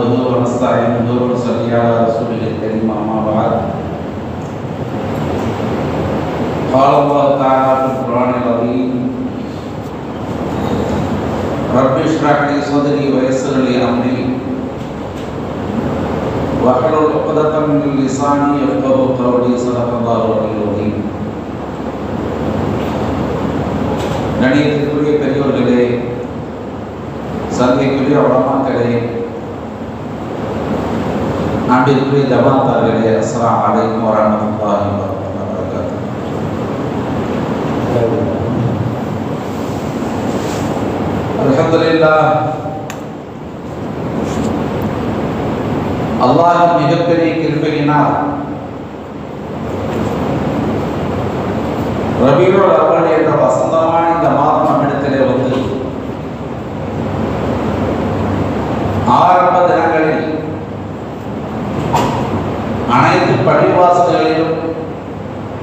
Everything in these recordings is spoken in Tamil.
نحمده ونستعينه ونصلي على رسوله الكريم أما بعد قال الله تعالى في القرآن العظيم رب اشرح لي صدري ويسر لي أمري واحلل عقدة من لساني يفقهوا قولي صدق الله العلي العظيم கணியத்திற்குரிய பெரியோர்களே சந்தைக்குரிய உலமாக்களே நாட்டிற்குரிய ஜபாத்தார்களே அஸ்லாம் அலைக்கும் வரமத்துல்லாஹி வபரகாத்துஹு அல்ஹம்துலில்லாஹ் அல்லாஹ் மிகப்பெரிய கிருபையினால் ரபியோட அவர்கள் என்ற வசந்தமான இந்த மாதம் நம்மிடத்திலே வந்து ஆரம்ப தினங்களில் அனைத்து பள்ளிவாசல்களிலும்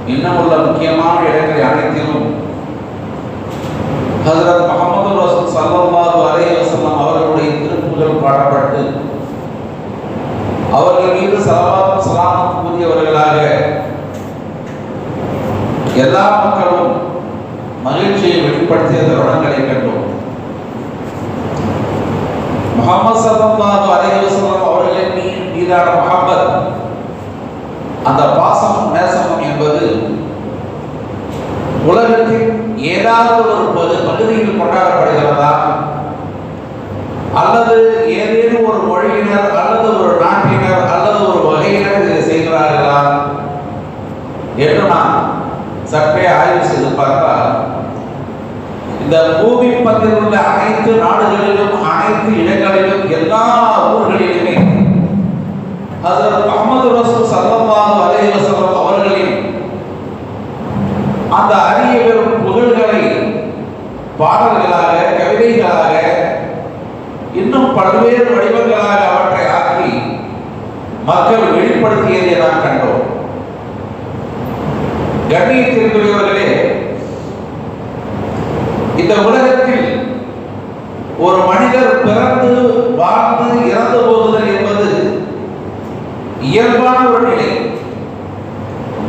இன்னும் உள்ள முக்கியமான இடங்களை அனைத்திலும் ஹசரத் முகமது ரசூல் சல்லல்லாஹு அலைஹி வஸல்லம் அவர்களுடைய திருப்புகள் பாடப்பட்டு அவர்கள் மீது சலவாத் சலாமத் கூறியவர்களாக எல்லா மக்களும் மகிழ்ச்சியை வெளிப்படுத்திய தருணங்களை கண்டோம் முகமது சல்லல்லாஹு அலைஹி வஸல்லம் அவர்களின் மீ- மீதான முகமது அந்த பாசமும் நேசமும் என்பது உலகத்தில் ஏதாவது ஒரு பகு- பகுதியில் கொண்டாடப்படுகிறதா அல்லது ஏதேனும் ஒரு மொழியினர் அல்லது ஒரு நாட்டினர் அல்லது ஒரு வகையினர் இதை செய்கிறார்களா என்று நான் சற்றே ஆய்வு செய்து பார்த்தால் இந்த பூமி பத்தில் உள்ள அனைத்து நாடுகளிலும் அனைத்து இடங்களிலும் எல்லா ஊர்களிலுமே ஹசரத் முகமது ரசூல் ஸல்லல்லாஹு அலைவசம் அவர்களின் அந்த அரிய பெரும் புகழ்களை பாடல்களாக கவிதைகளாக இன்னும் பல்வேறு வடிவங்களாக அவற்றை ஆக்கி மக்கள் வெளிப்படுத்தியதை நாம் கண்டோம். கண்ணியத்திற்குரியவர்களே இந்த உலகத்தில் ஒரு மனிதர் பிறந்து வாழ்ந்து இறந்து போகுதல் என்பது இயல்பான ஒரு நிலை.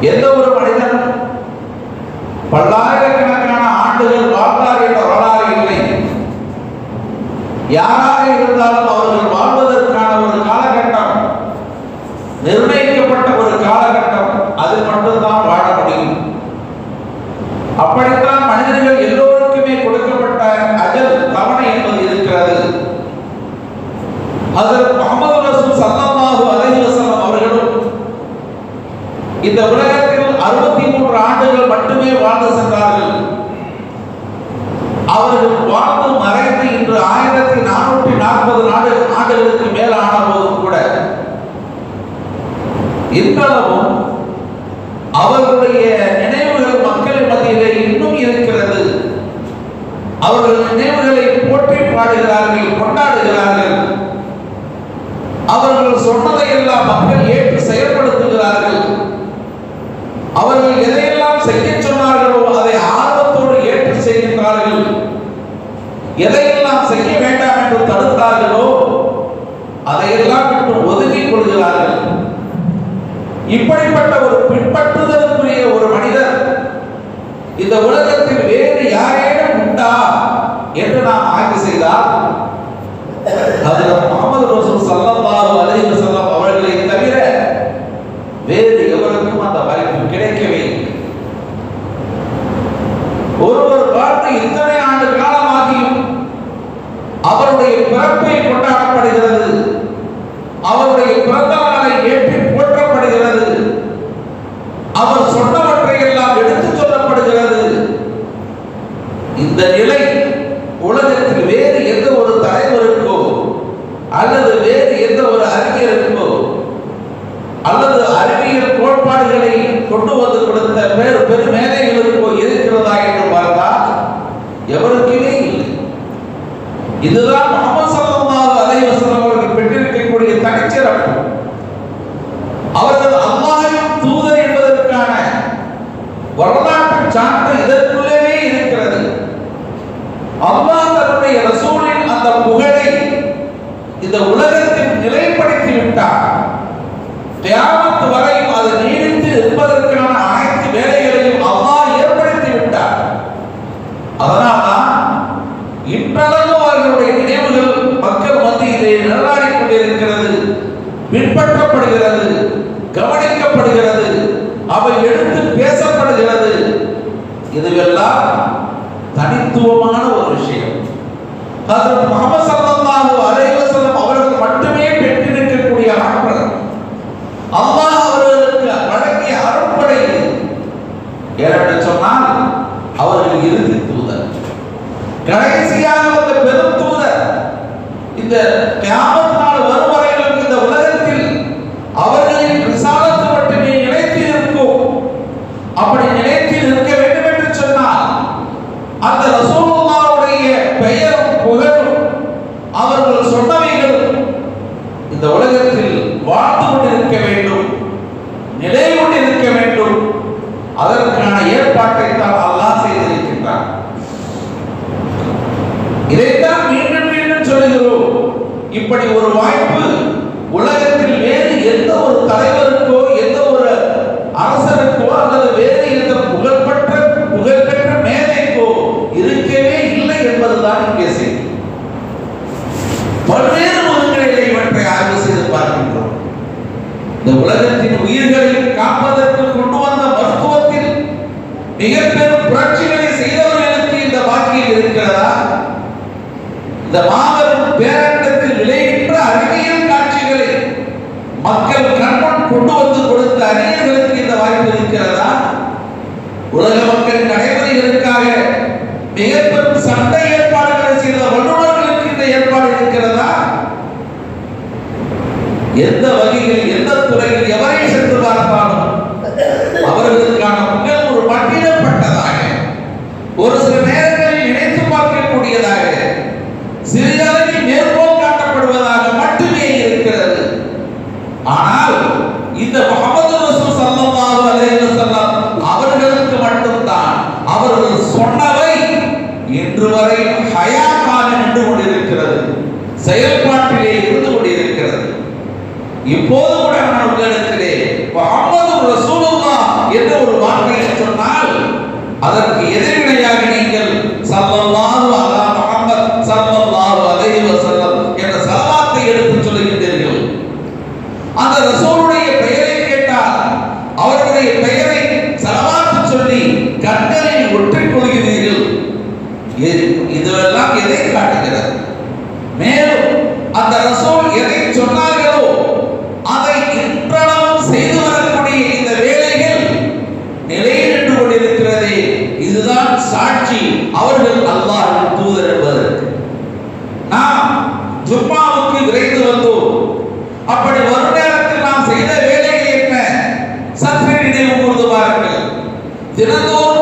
எந்த ஒரு மனிதன் பல்லாயிரக்கணக்கான ஆண்டுகள் வாழ்ந்தார் என்ற வரலாறு இல்லை. யாராக இருந்தாலும் அவர்கள் வாழ்வதற்கான ஒரு காலகட்டம் நிர்ணயிக்கப்பட்ட ஒரு காலகட்டம் அது மட்டும்தான் வாழ முடியும் அப்படித்தான் மனிதர்கள் எல்லோருக்குமே கொடுக்கப்பட்ட அஜல் தவணை என்பது இருக்கிறது ஹஜரத் முகமது ரசூல் ஸல்லல்லாஹு அலைஹி வஸல்லம் அவர்களும் இந்த உலகத்தில் அறுபத்தி மூன்று ஆண்டுகள் மட்டுமே வாழ்ந்து சென்றார்கள் அவர்கள் வாழ்ந்து மறைந்து இன்று ஆயிரத்தி நானூற்றி நாற்பது நாடு ஆண்டுகளுக்கு மேல் ஆன போதும் கூட இன்றளவும் அவர்களுடைய நினைவுகள் மக்கள் மத்தியிலே இன்னும் இருக்கிறது அவர்கள் நினைவுகளை போற்றி பாடுகிறார்கள் கொண்டாடுகிறார்கள் அவர்கள் சொன்னதை எல்லாம் மக்கள் ஏற்று செயல்படுத்துகிறார்கள் அவர்கள் எதையெல்லாம் செய்ய சொன்னார்களோ அதை ஆர்வத்தோடு ஏற்று செய்கின்றார்கள் எதையெல்லாம் செய்ய வேண்டாம் என்று தடுத்தார்களோ அதையெல்லாம் ஒதுக்கிக் கொள்கிறார்கள். இப்படிப்பட்ட ஒரு பின்பற்றுதலுக்குரிய ஒரு மனிதர் இந்த உலகத்தில் வேறு யாரேனும் உண்டா என்று நாம் ஆய்வு செய்தால் அதில் உலகத்தின் உயிர்களை காப்பதற்கு கொண்டு வந்த மருத்துவத்தில் மிக பெரும் புரட்சிகளை செய்தவர்களுக்கு இந்த வாக்கியம் இருக்கிறதா? இந்த மாபெரும் பேரண்டத்தில் நிலைகின்ற அறிவியல் காட்சிகளை மக்கள் கண்முன் கொண்டு வந்து கொடுத்த அறிஞர்களுக்கு இந்த வாய்ப்பு இருக்கிறதா? உலக மக்களின் அனைவரிகளுக்காக மிக பெரும் சண்டை ஏற்பாடுகளை செய்த வல்லுநர்களுக்கு இந்த ஏற்பாடு இருக்கிறதா? எந்த வகையில் உலகில் எவரை சென்று பார்ப்பாலும் அவர்களுக்கான புகழ் ஒரு பட்டியலப்பட்டதாக ஒரு சில நேரங்களில் நினைத்து பார்க்கக்கூடியதாக சிறிதளவில் மேற்கோள் காட்டப்படுவதாக மட்டுமே இருக்கிறது. ஆனால் இந்த முகமது ரசூல் சல்லல்லாஹு அலைஹி வஸல்லம் அவர்களுக்கு மட்டும்தான் அவர்கள் சொன்னவை இன்று வரை ஹயா காலம் நின்று கொண்டிருக்கிறது செயல்பாட்டிலே இருந்து கொண்டிருக்கிறது. இப்போது அதற்கு எதிர் llevando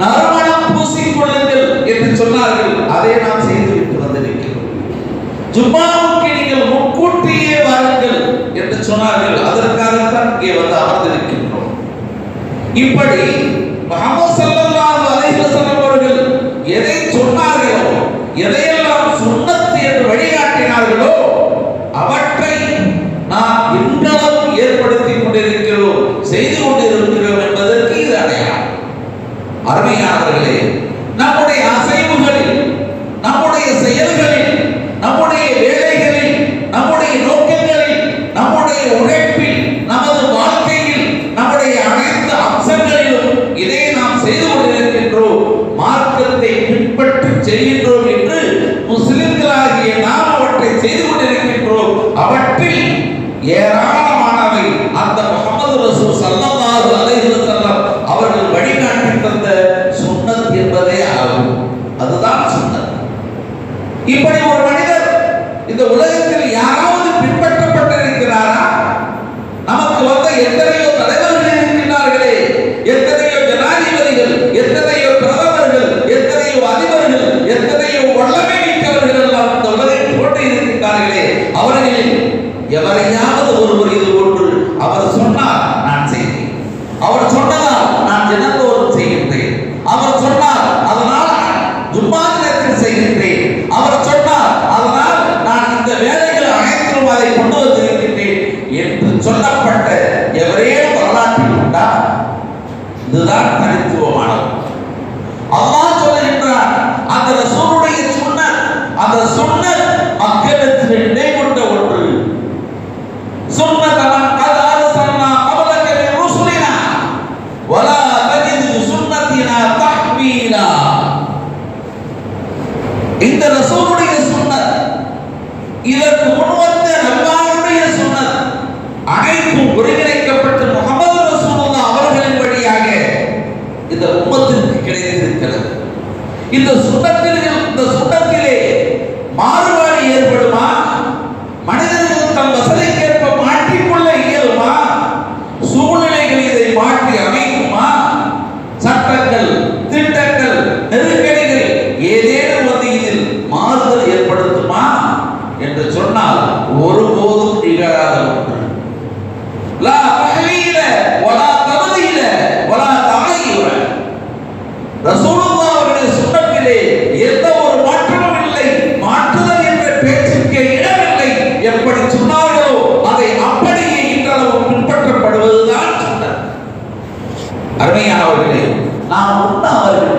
நறுமணம் பூசிக்கொள்ளுங்கள் என்று சொன்னார்கள். அதை நாம் வந்து வந்திருக்கிறோம் ஜும்மாவுக்கு நீங்கள் முன்கூட்டியே வாருங்கள் என்று சொன்னார்கள். அதற்காகத்தான் இங்கே வந்து அமர்ந்திருக்கின்றோம் இப்படி முகமது சல்லல்லாஹு அலைஹி வஸல்லம் அவர்கள் எதை சொன்னார்களோ எதையெல்லாம் சுண்ணத்து என்று வழிகாட்டினார்களோ அவர்கள்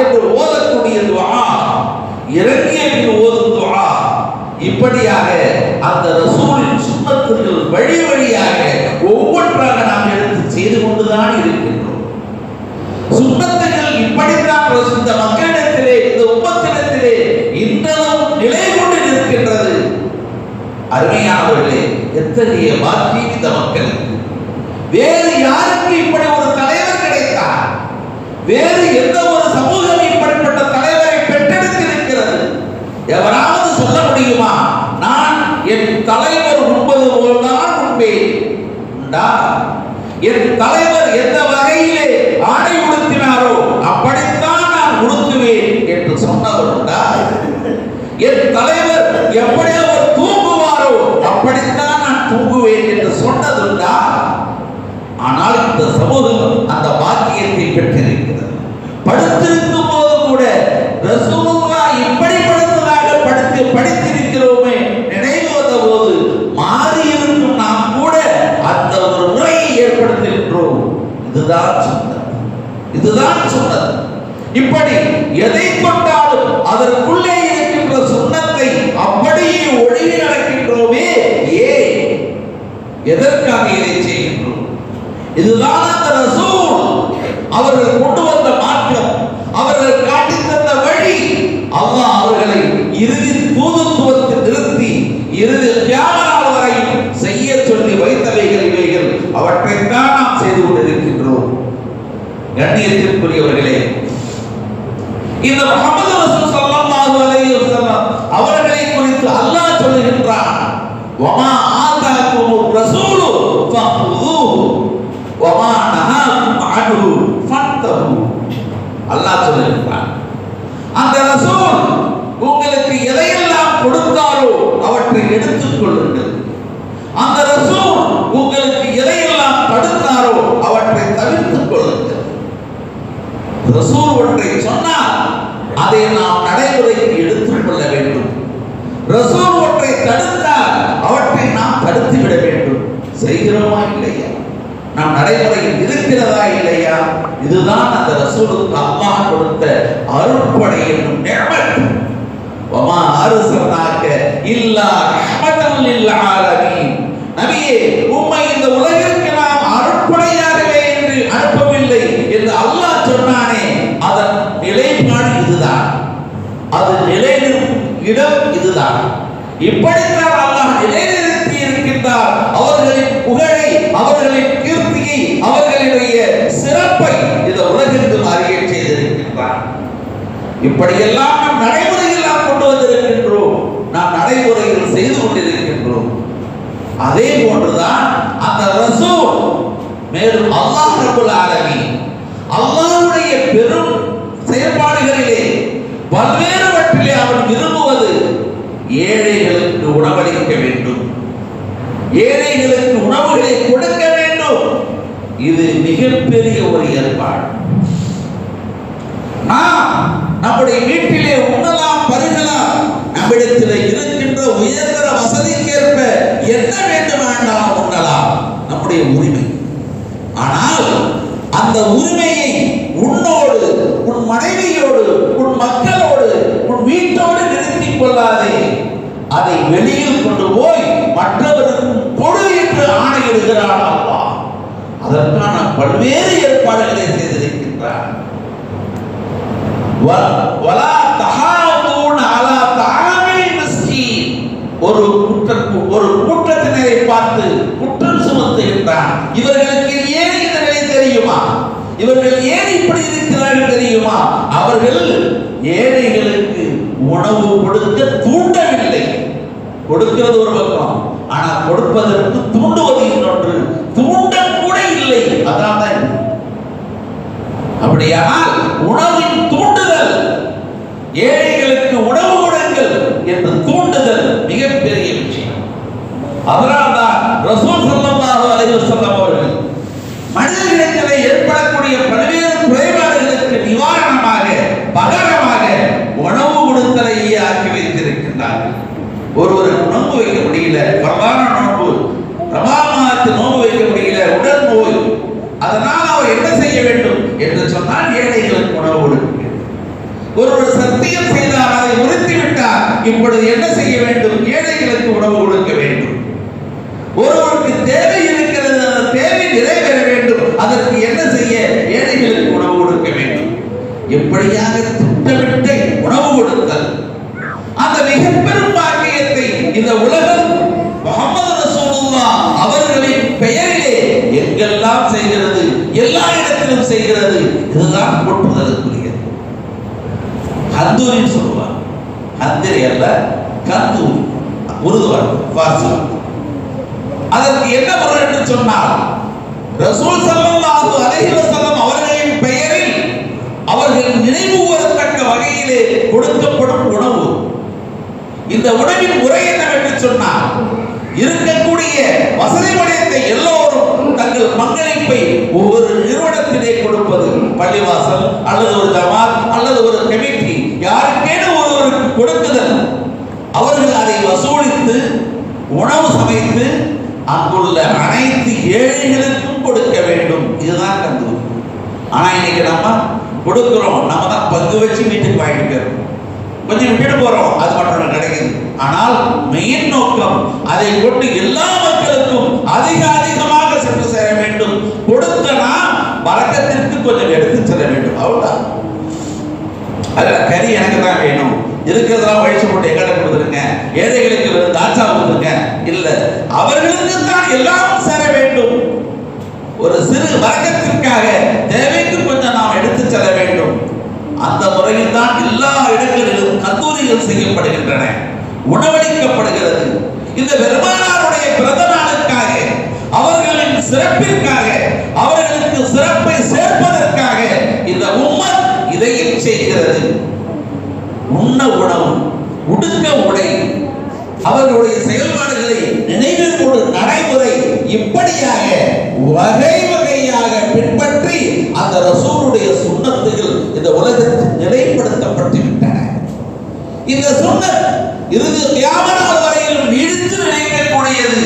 என்று ஓதக்கூடிய துவா இறங்கிய ஓதும் இப்படியாக அந்த ரசூலின் சுண்ணத்துகள் வழி வழியாக ஒவ்வொன்றாக நாம் எடுத்து செய்து கொண்டுதான் இருக்கின்றோம் சுண்ணத்துகள் இப்படித்தான் இந்த மக்களிடத்திலே இந்த உப்பத்திடத்திலே இன்றளவும் நிலை கொண்டு நிற்கின்றது அருமையானவர்களே எத்தகைய பாக்கியம் இந்த மக்களுக்கு? வேறு யாருக்கு வேறு எந்த ஒரு சமூகம் இப்படிப்பட்ட தலைவரை பெற்றெடுத்திருக்கிறது. எவராவது சொல்ல முடியுமா? நான் என் தலைவர் உண்பது போல்தான் உண்பேன். என் தலைவர் எந்த வகையிலே ஆடை உடுத்தினாரோ அப்படித்தான் நான் உடுத்துவேன் என்று சொன்னவர் உண்டா? என் தலைவர் எப்படி அவர் தூங்குவாரோ அப்படித்தான் நான் தூங்குவேன் என்று சொன்னது உண்டா? அந்த சமூகம் அந்த பாக்கியத்தை பெற்றிருக்கிறது. படுத்திருக்கும் போது கூட ரசூலுல்லா இப்படி படுத்ததாக படுத்து படித்திருக்கிறோமே நினைவு வந்த போது மாறியிருக்கும் நாம் கூட அந்த ஒரு முறையை ஏற்படுத்துகின்றோம் இதுதான் சொன்னது இதுதான் சொன்னது இப்படி எதை கொண்டாலும் அதற்குள்ளே இருக்கின்ற சுண்ணத்தை அப்படியே ஒழுங்கி நடக்கின்றோமே ஏ எதற்காக இதை இதுதான் அந்த ரசூல். அவர்கள் கொண்டு வந்த மாற்றம் அவர்கள் காட்டி தந்த வழி. அல்லாஹ் அவர்களை இறுதி தூதுத்துவத்தில் நிறுத்தி இறுதி தியாகநாள் வரை செய்ய சொல்லி வைத்தவைகள் இவைகள். அவற்றைத்தான் நாம் செய்து கொண்டிருக்கின்றோம். கண்ணியத்திற்குரியவர்களே இந்த முகமது ரசூல் ஸல்லல்லாஹு அலைஹி வஸல்லம் அவர்களை குறித்து அல்லாஹ் சொல்லுகின்றான் வமா ஆதாகுமுர் ரசூலு ஃபஹுதுஹு வமா நஹாகும் அன்ஹு ஃபன்தஹு அல்லாஹ் சொல்லுகின்றான் அந்த ரசூல் உங்களுக்கு எதையெல்லாம் கொடுத்தாரோ எடுத்துக்கொள்ளுங்கள். எடுத்துக் அந்த ரசூல் உங்களுக்கு எதையெல்லாம் தடுத்தாரோ அவற்றை தவிர்த்துக் கொள்ளுங்கள். ரசூல் ஒன்றை சொன்னால் அதை நாம் நடைமுறைக்கு எடுத்துக் கொள்ள வேண்டும். ரசூல் ஒன்றை தடுத்தால் அவற்றை நாம் தடுத்து விட வேண்டும். செய்கிறோமா இல்லையா? நாம் நடைமுறையில் இருக்கிறதா இல்லையா? இதுதான் அந்த ரசூலுக்கு அல்லாஹ் கொடுத்த அருட்படை என்னும் நியமத் வமா அர்சல்னாக இல்லா ரஹ்மத்தல் லில் ஆலமீன் நபியே உம்மை இந்த உலகிற்கு நாம் அருட்படையாகவே என்று அனுப்பவில்லை என்று அல்லாஹ் சொன்னானே. அதன் நிலைப்பாடு இதுதான். அது நிலைநிற்கும் இடம் இதுதான். இப்படித்தான் அல்லாஹ் நிலைநிறுத்தி இருக்கின்றார். அவர்களின் புகழை அவர்களின் கீர்த்தியை அவர்களுடைய சிறப்பை இந்த உலகிற்கு அறிய செய்திருக்கின்றார். இப்படியெல்லாம் நடைமுறை நடைமுறையில் நாம் கொண்டு வந்திருக்கின்றோம் நாம் நடைமுறையில் செய்து கொண்டிருக்கின்றோம். அதே போன்றுதான் அந்த ரசூல் மேலும் அல்லாஹ் ரபுல் ஆலமி அல்லாஹ்வுடைய பெரும் செயல்பாடுகளிலே பல்வேறுவற்றிலே அவன் விரும்புவது ஏழைகளுக்கு உணவளிக்க வேண்டும். ஏழைகளுக்கு உணவுகளை கொடுக்க வேண்டும். இது மிகப்பெரிய ஒரு ஏற்பாடு. நாம் நம்முடைய வீட்டிலே உணவு என்ன வேண்டுமானாலும் உண்ணலாம் நம்முடைய உரிமை. ஆனால் அந்த உரிமையை உன்னோடு உன் மனைவியோடு உன் மக்களோடு உன் வீட்டோடு நிறுத்திக் கொள்ளாதே. அதை வெளியில் கொண்டு போய் மற்றவருக்கும் கொடு என்று ஆணையிடுகிறான் அப்பா அதற்கான பல்வேறு ஏற்பாடுகளை செய்திருக்கின்றார் வ- வலா அலா ஒரு இவர்கள் ஏன் இப்படி இருக்கிறார்கள் தெரியுமா? அவர்கள் ஏழைகளுக்கு உணவு கொடுக்க தூண்டவில்லை. கொடுக்கிறது ஒரு பக்கம் ஆனா கொடுப்பதற்கு தூண்டுவது இன்னொன்று. தூண்ட கூட இல்லை அதான் அப்படியானால் உணவின் தூண்டுதல் ஏழைகளுக்கு உணவு கொடுங்கள் என்று தூண்டுதல் மிகப்பெரிய விஷயம். அதனால்தான் ரசூல் ஸல்லல்லாஹு அலைஹி வஸல்லம் அவர்கள் மனிதர்களிடத்திலே ஏற்படக்கூடிய பல்வேறு குறைபாடுகளுக்கு நிவாரணமாக பகரமாக உணவு கொடுத்தலையே ஆக்கி வைத்திருக்கின்றார்கள் ஒருவருக்கு நோன்பு வைக்க முடியல பிரதான நோன்பு ரமாமாத்து நோன்பு வைக்க முடியல உடல் நோய் அதனால் அவர் என்ன செய்ய வேண்டும் என்று சொன்னால் ஏழைகளுக்கு உணவு கொடுக்க வேண்டும் ஒருவர் சத்தியம் செய்தால் அதை உறுத்தி இப்பொழுது என்ன செய்ய வேண்டும்? ஏழைகளுக்கு உணவு கொடுக்க வேண்டும். ஒருவருக்கு தேவை இருக்கிறது அந்த தேவை நிறைவேற வேண்டும். அதற்கு என்ன செய்ய? ஏழைகளுக்கு உணவு கொடுக்க வேண்டும். எப்படியாக இதுதான் ஹத்தூரின்னு சொல்லுவாங்க. கந்திரி அல்ல கந்தூரி உருது வார்த்தை பார்சி அதற்கு என்ன பொருள் என்று சொன்னால் ரசூல் ஸல்லல்லாஹு அலைஹி வஸல்லம் அவர்களின் பெயரில் அவர்கள் நினைவு வரத்தக்க வகையிலே கொடுக்கப்படும் உணவு. இந்த உணவின் முறை என்னவென்று சொன்னால் இருக்கக்கூடிய வசதி படைத்த எல்லோரும் தங்கள் பங்களிப்பை ஒவ்வொரு நிறுவனத்திலே கொடுப்பது பள்ளிவாசல் அல்லது ஒரு ஜமாத் அல்லது ஒரு கமிட்டி யாருக்கேனும் ஒருவருக்கு கொடுக்குதல். அவர்கள் அதை வசூலித்து உணவு சமைத்து அங்குள்ள அனைத்து ஏழைகளுக்கும் கொடுக்க வேண்டும். இதுதான் கந்தூரி ஆனா இன்னைக்கு நம்ம கொடுக்கிறோம். நம்ம தான் பங்கு வச்சு வீட்டுக்கு வாங்கிட்டு கொஞ்சம் விட்டுட்டு போறோம். அது மட்டும் கிடைக்குது. ஆனால் மெயின் நோக்கம் அதை கொண்டு எல்லா மக்களுக்கும் அதிக அதிக கறி எனக்கு தான் வேணும். இருக்கிறதெல்லாம் வழிச்சு போட்டு எங்கிட்ட கொடுத்துருங்க. ஏழைகளுக்கு தாச்சா கொடுத்துருங்க. இல்ல அவர்களுக்கு தான் எல்லாம் சேர வேண்டும். ஒரு சிறு வர்க்கத்திற்காக தேவைக்கு கொஞ்சம் நாம் எடுத்து செல்ல வேண்டும். அந்த முறையில் தான் எல்லா இடங்களிலும் கந்தூரிகள் செய்யப்படுகின்றன உணவளிக்கப்படுகிறது. இந்த பெருமானாருடைய பிறந்த நாளுக்காக அவர்களின் சிறப்பிற்காக அவர்களுக்கு சிறப்பை சேர்ப்பதற்காக இந்த உம்மன் இதையும் செய்கிறது. உண்ண உணவு உடுக்க உடை அவர்களுடைய செயல்பாடுகளை நினைவில் கொள்ளும் நடைமுறை இப்படியாக வகை வகையாக பின்பற்றி அந்த ரசூலுடைய சுண்ணத்துகள் இந்த உலகத்தில் நிலைப்படுத்தப்பட்டு விட்டன இந்த சுண்ணத் இறுதி தியாமனால் வரையிலும் நீடித்து நினைக்கக்கூடியது.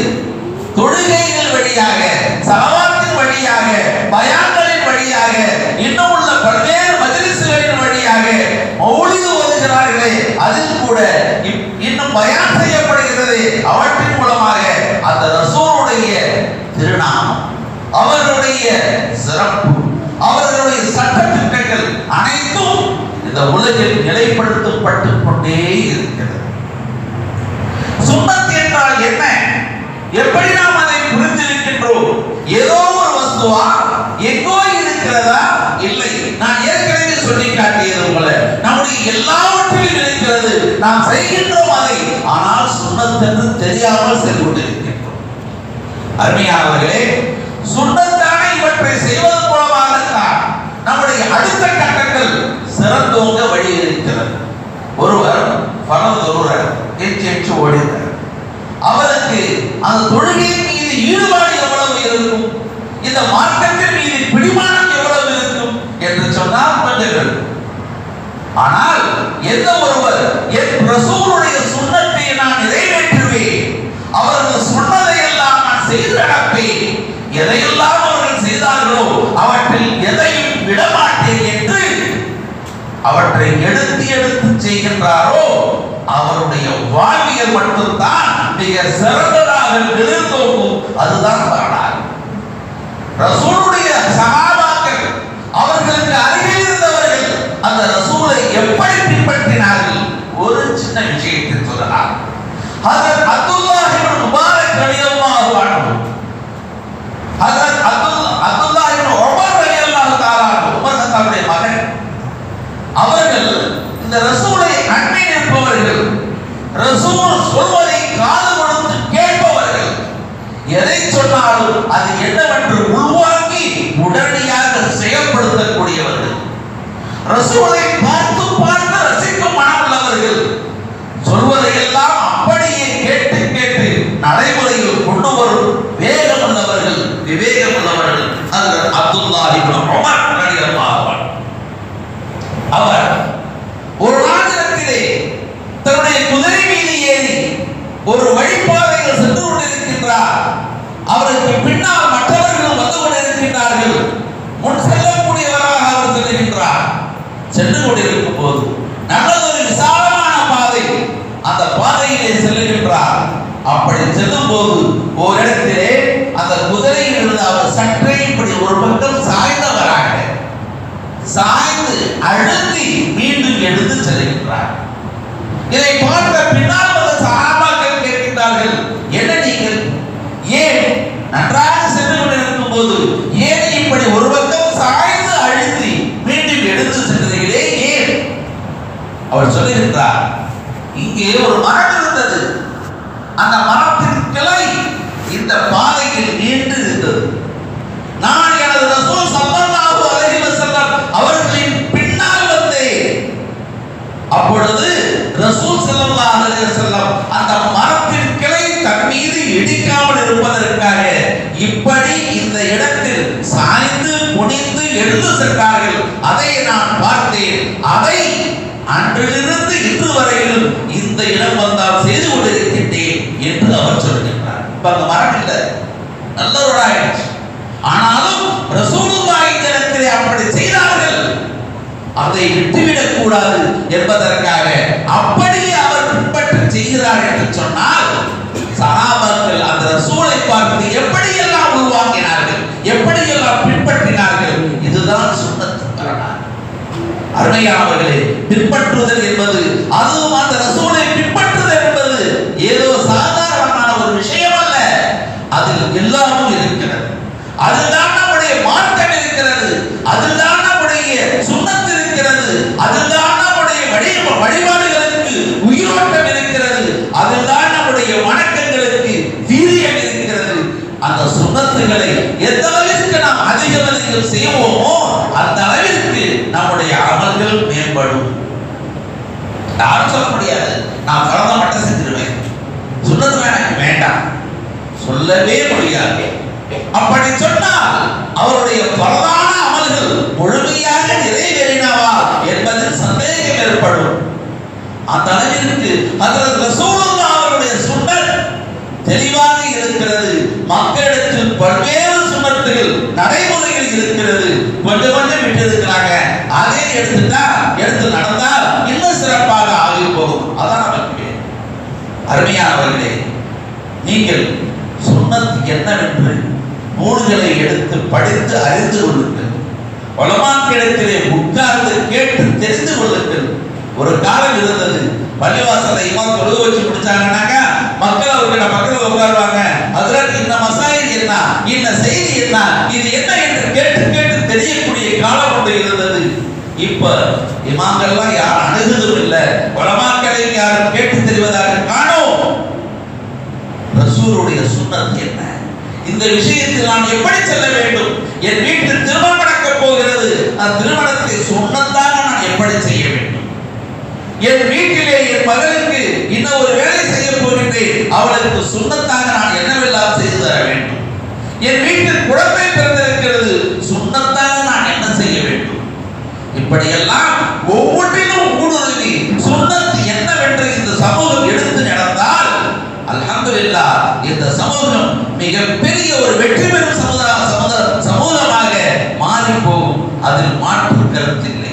தொழுகைகள் வழியாக சலவாத்தின் வழியாக பயான்களின் வழியாக இன்னும் உள்ள பல்வேறு மஜ்லிஸ்களின் வழியாக மௌலிக ஓதுகிறார்களே அதில் கூட இன்னும் பயான் செய்யப்படுகிறது அவற்றின் மூலமாக அந்த ரசூலுடைய திருநாமம் அவர்களுடைய சிறப்பு அவர்களுடைய சட்டத்திட்டங்கள் அனைத்தும் இந்த உலகில் நிலைப்படுத்தப்பட்டு கொண்டே இருக்கிறது. சுண்ணத் என்றால் என்ன? எப்படி நாம் அதை புரிந்திருக்கின்றோம்? ஏதோ ஒரு வஸ்துவா? எங்கோ இருக்கிறதா? இல்லை. நான் ஏற்கனவே சொல்லி காட்டியது உங்களை. நம்முடைய எல்லாவற்றிலும் இருக்கிறது. நாம் செய்கின்றோம் அதை. ஆனால் சுண்ணத்தென்று தெரியாமல் சென்று கொண்டிருக்கின்றோம். அருமையானவர்களே சுண்ணத்தான இவற்றை செய்வதன் மூலமாகத்தான் நம்முடைய அடுத்த கட்டங்கள் சிறந்தோங்க வழி இருக்கிறது ஒருவர் பணம் தொழுறார் எச்சு எச்சு ஓடினார் அவருக்கு அந்த தொழுகையின் மீது ஈடுபாடு எவ்வளவு இருக்கும் இந்த மார்க்கத்தின் மீது பிடிமானம் எவ்வளவு இருக்கும் என்று சொன்னால் கொஞ்சம் இருக்கும். ஆனால் எந்த ஒருவர் என் ரசூலுடைய சுண்ணத்தை நான் நிறைவேற்றுவேன் அவர்கள் சொன்னதையெல்லாம் நான் செய்து நடப்பேன் எதையெல்லாம் அவர்கள் செய்தார்களோ அவற்றில் எதையும் விடமாட்டேன் என்று அவற்றை எடுத்து எடுத்து செய்கின்றாரோ அவருடைய வாழ்வியல் மட்டும்தான் மிக சிறந்ததாக நிலைத்தோக்கும் அதுதான் வரலாறு ரசூலுடைய சகாபாக்கள் அவர்களுக்கு அருகில் இருந்தவர்கள் அந்த ரசூலை எப்படி பின்பற்றினார்கள்? ஒரு சின்ன விஷயத்தை சொல்லலாம். அதன் அப்துல்லாஹ் இப்னு முபாரக் ரலியல்லாஹு அன்ஹு. சொன்னாலும் அது என்னவென்று உள்வாங்கி உடனடியாக செயல்படுத்தக்கூடியவர்கள். ரசூலை பார்த்து பார்த்து ரசிக்கும் மனமுள்ளவர்கள் சொல்வதையெல்லாம் அப்படியே கேட்டு கேட்டு நடைமுறையில் கொண்டு வரும் வேகம் உள்ளவர்கள் விவேகம் உள்ளவர்கள் அதில் அப்துல்லாஹி இப்னு உமர் ரலியல்லாஹு அன்ஹு அவர் ஒரு நாட்டிலே தன்னுடைய குதிரை மீது ஏறி ஒரு வழிபாதையில் சென்று கொண்டிருக்கின்றார் அவருக்கு பின்னால் மற்றவர்கள் வந்து கொண்டிருக்கின்றார்கள் முன் செல்லக்கூடியவராக அவர் செல்லுகின்றார் சென்று கொண்டிருக்கும் போது நல்லதொரு விசாலமான பாதை அந்த பாதையிலே செல்லுகின்றார் அப்படி செல்லும் போது ஓரிடத்திலே அந்த குதிரையில் இருந்து அவர் சற்றே இப்படி ஒரு பக்கம் சாய்ந்தவராக சாய்ந்து அழுத்தி மீண்டும் எழுந்து செல்கின்றார். இதை பார்த்த பின்னால் வந்த சகாபாக்கள் கேட்கின்றார்கள் என்ன நீங்கள்? ஏன் நன்றாக சென்று கொண்டிருக்கும் போது ஏன் இப்படி ஒரு பக்கம் சாய்ந்து அழுத்தி மீண்டும் எடுத்து சென்றீர்களே ஏன்? அவர் சொல்லியிருக்கிறார் இங்கே ஒரு மரம் இருந்தது. அந்த மரத்தின் கிளை இந்த பாதையில் நீண்டு இருந்தது நான் எனது ரசூல் சல்லல்லாஹு அலைஹி வஸல்லம் அவர்களின் பின்னால் வந்தேன். அப்பொழுது ரசூல் சல்லல்லாஹு அலைஹி வஸல்லம் அந்த மரத்தின் கிளை தன் மீது இடிக்காமல் இருப்பதற்காக இப்படி இந்த இடத்தில் சாய்ந்து குனிந்து எழுந்து சென்றார்கள். அதை நான் பார்த்தேன். அதை அன்றிலிருந்து இன்று வரையிலும் இந்த இடம் வந்தால் செய்து கொண்டு என்று அவர் சொல்கின்றார் இப்ப அங்க மரம் இல்லை நல்லவராயிடுச்சு ஆனாலும் ரசூலுல்லாஹி ஜனத்திலே அப்படி செய்தார்கள். அதை விட்டுவிடக் கூடாது என்பதற்காக அப்படியே அவர் பின்பற்றி செய்கிறார் என்று சொன்னால் சஹாபாக்கள் அந்த ரசூலை பார்த்து எப்படி எல்லாம் உருவாக்கினார்கள் எப்படி எல்லாம் பின்பற்றினார்கள் இதுதான் சுண்ணத்து அருமையானவர்களே பின்பற்றுதல் என்பது அதுவும் அந்த ரசூலை அதுதான் நம்முடைய மார்க்கம் இருக்கிறது. அதுதான் நம்முடைய சுண்ணத்து இருக்கிறது. அதுதான் நம்முடைய வழி வழிபாடுகளுக்கு உயிரோட்டம் இருக்கிறது. அதுதான் நம்முடைய வணக்கங்களுக்கு வீரியம் இருக்கிறது. அந்த சுண்ணத்துகளை எந்த அளவிற்கு நாம் அதிகம் அதிகம் செய்வோமோ அந்த அளவிற்கு நம்முடைய அமல்கள் மேம்படும். யாரும் சொல்ல முடியாது. நான் பிறந்த மட்டும் செஞ்சிருவேன். சொன்னது எனக்கு வேண்டாம். சொல்லவே முடியாது. அப்படி சொன்னால் அவருடைய பிரதான அமல்கள் முழுமையாக நிறைவேறினவா என்பதில் சந்தேகம் ஏற்படும். அந்த அளவிற்கு அதில் அவருடைய சுன்னத் தெளிவாக இருக்கிறது. மக்களிடத்தில் பல்வேறு சுண்ணத்துகள் நடைமுறையில் இருக்கிறது. கொஞ்சம் கொஞ்சம் விட்டிருக்கிறாங்க. அதே எடுத்துட்டா எடுத்து நடந்தால் இன்னும் சிறப்பாக ஆகி போகும். அதான் நமக்கு அருமையானவர்களே நீங்கள் சுண்ணத் என்னவென்று நூல்களை எடுத்து படித்து அறிந்து கொள்ளுங்கள். வளமாக்கிடத்திலே உட்கார்ந்து கேட்டு தெரிந்து கொள்ளுங்கள். ஒரு காலம் இருந்தது. பள்ளிவாசலை இமாம் தொழுது வச்சு முடிச்சாங்கன்னாக்கா மக்கள் அவர்கிட்ட பக்கத்தில் உட்காருவாங்க. அதில் இந்த மசாயில் என்ன? இந்த செய்தி என்ன? இது என்ன? என்று கேட்டு கேட்டு தெரியக்கூடிய காலம் ஒன்று இருந்தது. இப்ப இமாங்கள்லாம் யார் அணுகுதும் இல்லை. வளமாக்களை யாரும் கேட்டு தெரிவதாக காணோம். ரசூருடைய சுண்ணத்து என்ன? இந்த விஷயத்தில் நான் எப்படி செல்ல வேண்டும்? என் வீட்டில் திருமணம் நடக்க போகிறது. அந்த திருமணத்தை சொன்னதாக நான் எப்படி செய்ய வேண்டும்? என் வீட்டிலே என் மகளுக்கு இன்னும் ஒரு வேலை செய்ய போகின்றேன். அவளுக்கு சுண்ணத்தாக நான் என்னவெல்லாம் செய்து தர வேண்டும்? என் வீட்டில் குழந்தை பிறந்திருக்கிறது. சொன்னதாக நான் என்ன செய்ய வேண்டும்? இப்படியெல்லாம் மிகப்பெரிய ஒரு வெற்றி பெறும் சமுதாய சமுதாய சமூகமாக மாறி போகும். அதில் மாற்று கருத்தில்லை.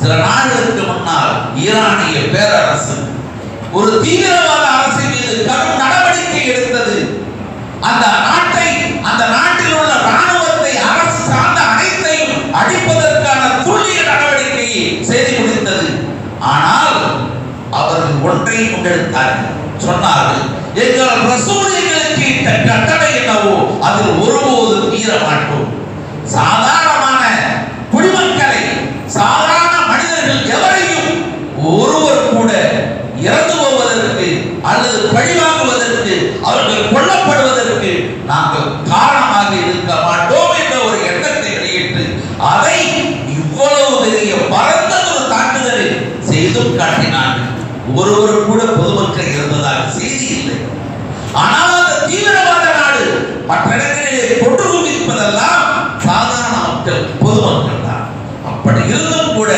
சில நாடுகளுக்கு முன்னால் ஈரானிய பேரரசு ஒரு தீவிரவாத அரசு மீது கடும் நடவடிக்கை எடுத்தது. அந்த நாட்டை அந்த நாட்டில் உள்ள ராணுவத்தை அரசு சார்ந்த அனைத்தையும் அடிப்பதற்கான துல்லிய நடவடிக்கையை செய்து முடித்தது. ஆனால் அவர்கள் ஒன்றை முன்னெடுத்தார்கள் சொன்னார்கள் எங்கள் ரசூல் இட்ட கட்டளை என்னவோ அதில் ஒருபோதும் மீற மாட்டோம் சாதாரணமான குடிமக்களை சாதாரண மனிதர்கள் எவரையும் ஒருவர் கூட இறந்து போவதற்கு அல்லது பழிவாங்குவதற்கு அவர்கள் கொல்லப்படுவதற்கு நாங்கள் காரணமாக இருக்க மாட்டோம் என்ற ஒரு எண்ணத்தை வெளியிட்டு அதை இவ்வளவு பெரிய பரந்த ஒரு தாக்குதலை செய்தும் காட்டினார்கள். ஒருவர் கூட பொதுமக்கள் இருந்ததாக செய்தி இல்லை. ஆனால் தீவிரவாத நாடு. மற்ற இடங்களிலே கொண்டு குவிப்பதெல்லாம் சாதாரண மக்கள் பொதுமக்கள் தான். அப்படி இருந்தும் கூட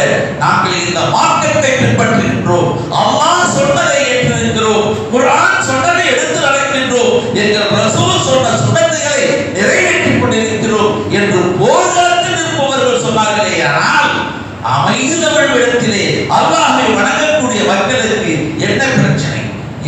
நாங்கள் இந்த மார்க்கத்தை பின்பற்றுகின்றோம் அல்லாஹ் சொன்னதை ஏற்றிருக்கிறோம். குரான் சொன்னதை எடுத்து நடக்கின்றோம் எங்கள் ரசூல் சொன்ன சுண்ணத்துகளை நிறைவேற்றிக் கொண்டிருக்கிறோம் என்று போர்க்களத்தில் இருப்பவர்கள் சொன்னார்களே. ஆனால் அமைந்தவள் இடத்திலே அல்லாஹை வணங்கக்கூடிய மக்களுக்கு என்ன பிரச்சனை?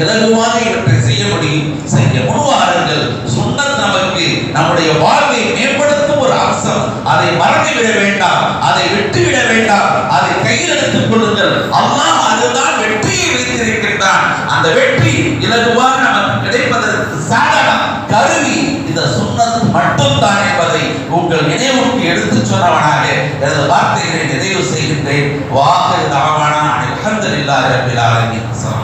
இலகுவாக இவற்றை செய்ய முடியும்? செய்ய முன்வாருங்கள் சுண்ணத் நமக்கு நம்முடைய வாழ்வை மேம்படுத்தும் ஒரு அம்சம் அதை மறந்துவிட வேண்டாம். அதை விட்டுவிட வேண்டாம். அதை கையில் எடுத்துக் கொள்ளுங்கள். அல்லாஹ் அதுதான் வெற்றியை வைத்திருக்கின்றான் அந்த வெற்றி இலகுவாக நமக்கு கிடைப்பதற்கு சாதனம் கருவி. இந்த சுண்ணத் மட்டும் தான் என்பதை உங்கள் நினைவுக்கு எடுத்து சொன்னவனாக எனது வார்த்தைகளை நிறைவு செய்கின்றேன். வாக்கு தாவானா அனைவரும் இல்லாத ஆலமீன். அஸ்ஸலாமு